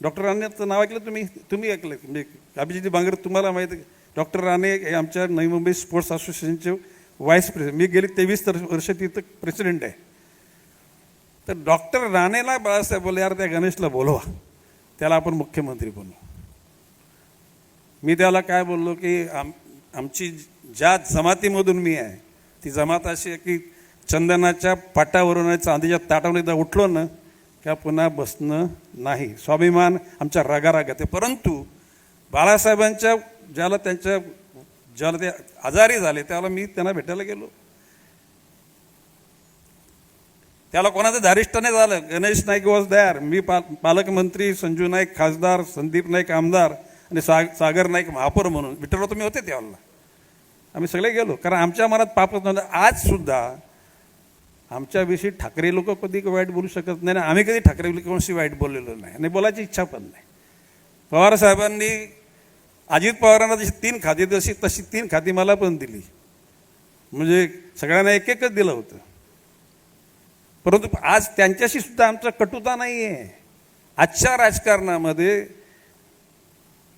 Doctor राणेचं नाव ऐकलं तुम्ही? तुम्ही ऐकलं? म्हणजे अभिजित बांगर तुम्हाला माहिती आहे डॉक्टर राणे हे आमच्या नवी मुंबई स्पोर्ट्स असोसिएशनचे व्हाईस प्रेसिडेंट मी गेली तेवीस तर वर्ष तिथं प्रेसिडेंट आहे. तर डॉक्टर राणेला बाळासाहेब बोलले यार त्या गणेशला बोलवा. त्याला आपण मुख्यमंत्री बनवू मी त्याला काय बोललो की आम आमची ज्या जमातीमधून मी आहे ती जमात अशी आहे की चंदनाच्या पाटावरून चांदीच्या ताटावरून एकदा उठलो ना का पुन्हा बसणं नाही. स्वाभिमान आमच्या रागारागात आहे. परंतु बाळासाहेबांच्या ज्याला त्यांच्या ज्याला ते आजारी झाले त्याला मी त्यांना भेटायला गेलो. त्याला कोणाचं धारिष्ट नाही झालं. गणेश नाईक वॉज दॅर मी पा पालकमंत्री संजू नाईक खासदार संदीप नाईक आमदार आणि साग सागर नाईक महापौर म्हणून. विठ्ठलराव तुम्ही होते त्यावेळेला आम्ही सगळे गेलो. कारण आमच्या मनात पापच नव्हतं. आज सुद्धा आमच्याविषयी ठाकरे लोक कधी वाईट बोलू शकत नाही आणि आम्ही कधी ठाकरे लोकांशी वाईट बोललेलो नाही. आणि बोलायची इच्छा पण नाही. पवार साहेबांनी अजित पवारांना जशी तीन खाती तशी तशी तीन खाती मला पण दिली. म्हणजे सगळ्यांना एक एकच दिलं होतं. परंतु आज त्यांच्याशी सुद्धा आमचा कटुता नाही आहे आजच्या राजकारणामध्ये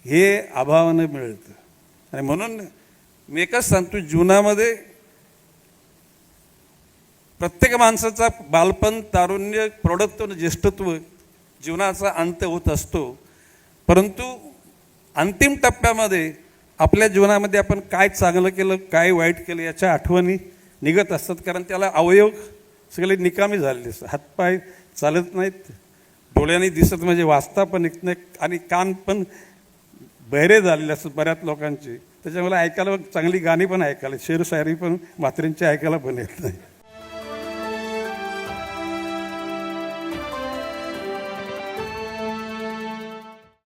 हे अभावानं मिळतं. आणि म्हणून मी एकच सांगतो जीवनामध्ये प्रत्येक माणसाचा बालपण तारुण्य प्रौढत्व आणि ज्येष्ठत्व जीवनाचा अंत होत असतो. परंतु अंतिम टप्प्यामध्ये आपल्या जीवनामध्ये आपण काय चांगलं केलं काय वाईट केलं याच्या आठवणी निघत असतात. कारण त्याला अवयव सगळे निकामी झालेले असतात. हातपाय चालत नाहीत डोळ्याने दिसत म्हणजे वाचता पण येत नाही आणि कान पण बहिरे झालेले असतात बऱ्याच लोकांचे. त्याच्यामुळे ऐकायला चांगली गाणी पण ऐकायला शेर शायरी पण मात्रेंची ऐकायला पण येत नाही.